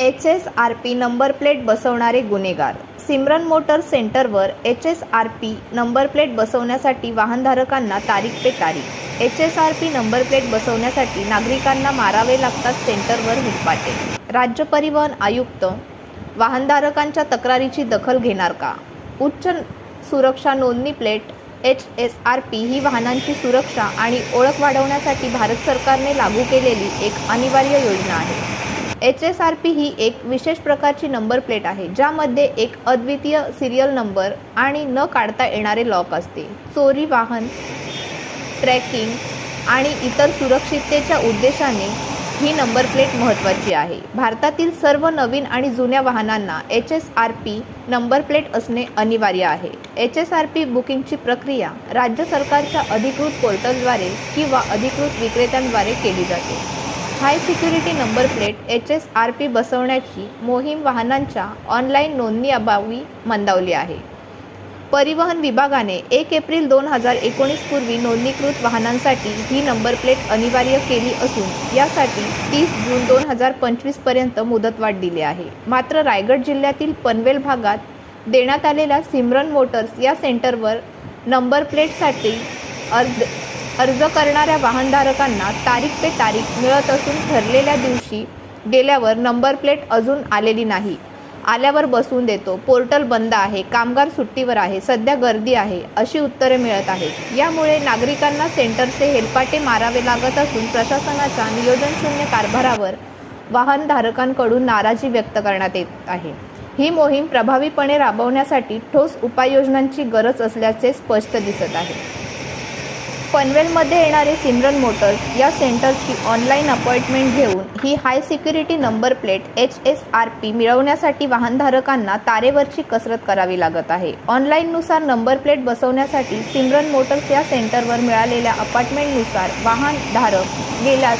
H S R P number plate बसवणारे गुन्हेगार. Simran motor सेंटरवर H S R P number plate बसवण्यासाठी वाहनधारकांना तारीख पे तारीख. H S R P number plate बसवण्यासाठी नागरिकांना मारावे लागतात सेंटरवर हिरपाटे राज्य परिवहन आयुक्त वाहनधारकांच्या तक्रारीची दखल घेणार का? उच्च सुरक्षा नोंदणी plate H S R P ही वाहनांची सुरक्षा आणि ओळख वाढवण्यासाठी भारत सरकारने लागू केलेली एक अनिवार्य योजना आहे. एच एस आर पी ही एक विशेष प्रकारची नंबर प्लेट आहे ज्यामध्ये एक अद्वितीय सिरियल नंबर आणि न काढता येणारे लॉक असते. चोरी वाहन ट्रॅकिंग आणि इतर सुरक्षिततेच्या उद्देशाने ही नंबर प्लेट महत्त्वाची आहे. भारतातील सर्व नवीन आणि जुन्या वाहनांना H S R P number plate असणे अनिवार्य आहे. एच एस आर पी बुकिंगची प्रक्रिया राज्य सरकारच्या अधिकृत पोर्टलद्वारे किंवा अधिकृत विक्रेत्यांद्वारे केली जाते. High security number plate H S R P बसवण्याची मोहीम वाहनांच्या ऑनलाईन नोंदणी अभावी मंदावली आहे. परिवहन विभागाने एक एप्रिल दोन हजार एकोणीसपूर्वी नोंदणीकृत वाहनांसाठी ही नंबर प्लेट अनिवार्य केली असून यासाठी तीस जून दोन हजार पंचवीसपर्यंत मुदतवाढ दिली आहे. मात्र रायगड जिल्ह्यातील पनवेल भागात देण्यात आलेल्या सिमरन मोटर्स या सेंटरवर नंबर प्लेटसाठी अर्ज अर्ज करणाऱ्या वाहनधारकांना तारीख ते तारीख मिळत असून ठरलेल्या दिवशी गेल्यावर नंबर प्लेट अजून आलेली नाही. आल्यावर बसवून देतो. पोर्टल बंद आहे. कामगार सुट्टीवर आहे. सध्या गर्दी आहे अशी उत्तरे मिळत आहेत. यामुळे नागरिकांना सेंटरचे हेलपाटे मारावे लागत असून प्रशासनाच्या नियोजनशून्य कारभारावर वाहनधारकांकडून नाराजी व्यक्त करण्यात येत आहे. ही मोहीम प्रभावीपणे राबवण्यासाठी ठोस उपाययोजनांची गरज असल्याचे स्पष्ट दिसत आहे. पनवेलमध्ये येणारे सिमरन मोटर्स या सेंटरची ऑनलाईन अपॉइंटमेंट घेऊन ही high security number plate H S R P मिळवण्यासाठी वाहनधारकांना तारेवरची कसरत करावी लागत आहे. ऑनलाईननुसार नंबर प्लेट बसवण्यासाठी सिमरन मोटर्स या सेंटरवर मिळालेल्या अपार्टमेंटनुसार वाहनधारक गेल्यास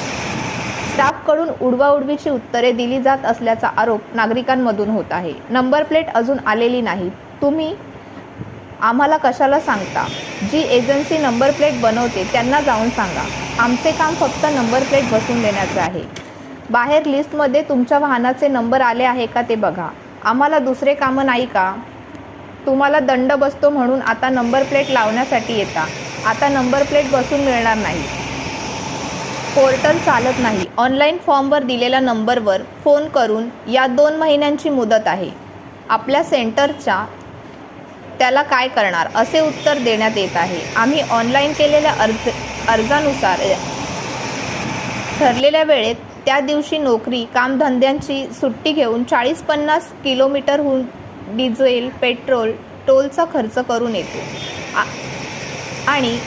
स्टाफकडून उडवाउडवीची उत्तरे दिली जात असल्याचा आरोप नागरिकांमधून होत आहे. नंबर प्लेट अजून आलेली नाही. तुम्ही आम्हाला कशाला सांगता? जी एजन्सी नंबर प्लेट बनवते त्यांना जाऊन सांगा. आमचे काम फक्त नंबर प्लेट बसवून देण्याचे आहे. बाहेर लिस्टमध्ये तुमच्या वाहनाचे नंबर आले आहे का ते बघा. आम्हाला दुसरे कामं नाही का? तुम्हाला दंड बसतो म्हणून आता नंबर प्लेट लावण्यासाठी येता. आता नंबर प्लेट बसून मिळणार नाही. पोर्टल चालत नाही. ऑनलाईन फॉर्मवर दिलेल्या नंबरवर फोन करून या दोन महिन्यांची मुदत आहे. आपल्या सेंटरच्या त्याला काय करणार? असे उत्तर देण्यात येत आहे. आम्ही ऑनलाईन केलेल्या अर्ज अर्जानुसार ठरलेल्या वेळेत त्या दिवशी नोकरी कामधंद्यांची सुट्टी घेऊन चाळीस पन्नास किलोमीटरहून डिझेल पेट्रोल टोलचा खर्च करून येतो. आ- आणि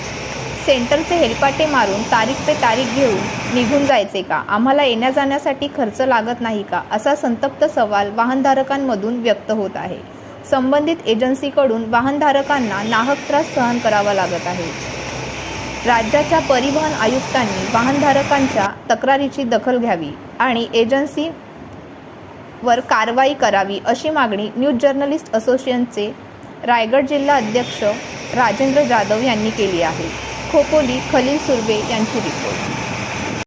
सेंटरचे हेलपाटे मारून तारीख पे तारीख घेऊन निघून जायचे का? आम्हाला येण्या जाण्यासाठी खर्च लागत नाही का? असा संतप्त सवाल वाहनधारकांमधून व्यक्त होत आहे. संबंधित एजन्सीकडून वाहनधारकांना नाहक त्रास सहन करावा लागत आहे. राज्याच्या परिवहन आयुक्तांनी वाहनधारकांच्या तक्रारीची दखल घ्यावी आणि एजन्सीवर कारवाई करावी अशी मागणी न्यूज जर्नलिस्ट असोसिएशनचे रायगड जिल्हा अध्यक्ष राजेंद्र जाधव यांनी केली आहे. खोपोली खलील सुर्वे यांची रिपोर्ट.